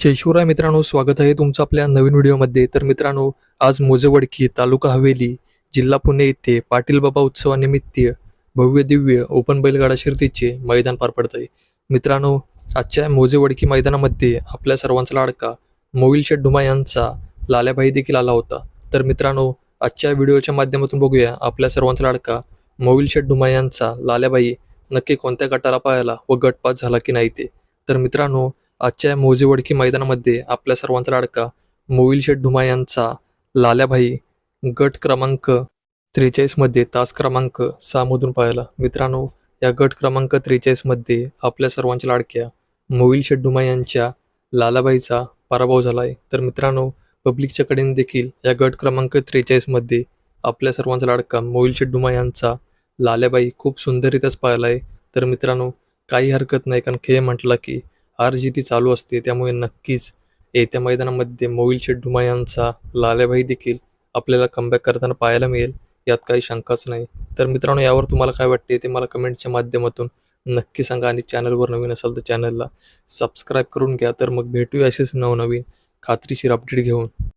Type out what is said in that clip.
जय शिवराय मित्रांनो स्वागत आहे तुमचं आपल्या नवीन व्हिडिओमध्ये. तर मित्रांनो आज मोजेवडकी तालुका हवेली जिल्हा पुणे येथे पाटील बाबा उत्सवानिमित्त भव्य दिव्य ओपन बैलगाडा शिर्तीचे मैदान पार पडत आहे मित्रांनो आजच्या मोजेवडकी मैदानामध्ये आपल्या सर्वांचा लाडका मोविल शेठ डुमा यांचा लाल्याबाई देखील आला होता. तर मित्रांनो आजच्या व्हिडिओच्या माध्यमातून बघूया आपल्या सर्वांचा लाडका मोविल शेठ डुमा यांचा लाल्याबाई नक्की कोणत्या गटाला पाहायला व गटपात झाला की नाही ते. तर मित्रांनो आजच्या मोजेवडकी मैदानामध्ये आपल्या सर्वांचा लाडका मोविल शेठ ढुमा यांचा लाल्याभाई गट क्रमांक त्रेचाळीसमध्ये तास क्रमांक सहामधून पाहिला. मित्रांनो या गट क्रमांक त्रेचाळीसमध्ये आपल्या सर्वांच्या लाडक्या मोविल शेठ ढुमा यांच्या लालाबाईचा पराभव झाला आहे तर मित्रांनो पब्लिकच्या कडेने देखील या गट क्रमांक त्रेचाळीसमध्ये आपल्या सर्वांचा लाडका मोविल शेठ ढुमा यांचा लाल्याबाई खूप सुंदररित्याच पाहिला आहे तर मित्रांनो काही हरकत नाही कारण खेळ म्हटला की हार जिती चालू असते. त्यामुळे नक्कीच येत्या मैदानामध्ये मोईल शेठ यांचा लाल्याबाई देखील आपल्याला कमबॅक करताना पाहायला मिळेल. यात काही शंकाच नाही. तर मित्रांनो यावर तुम्हाला काय वाटते ते मला कमेंटच्या माध्यमातून नक्की सांगा आणि चॅनलवर नवीन असाल तर चॅनलला सबस्क्राईब करून घ्या. तर मग भेटूया असेच नवनवीन खात्रीशीर अपडेट घेऊन.